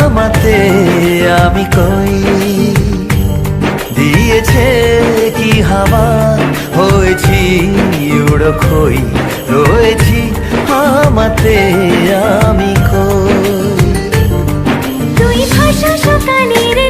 আমাতে আমি কই? দিয়েছে কি হাওয়া? হয়েছি উড়ো খই। রয়েছি আমাতে আমি কই? তুই ভাষা সকালের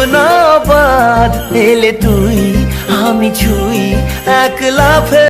ভাবনা বাদ এলে তুই আমি ছুই এক লাফে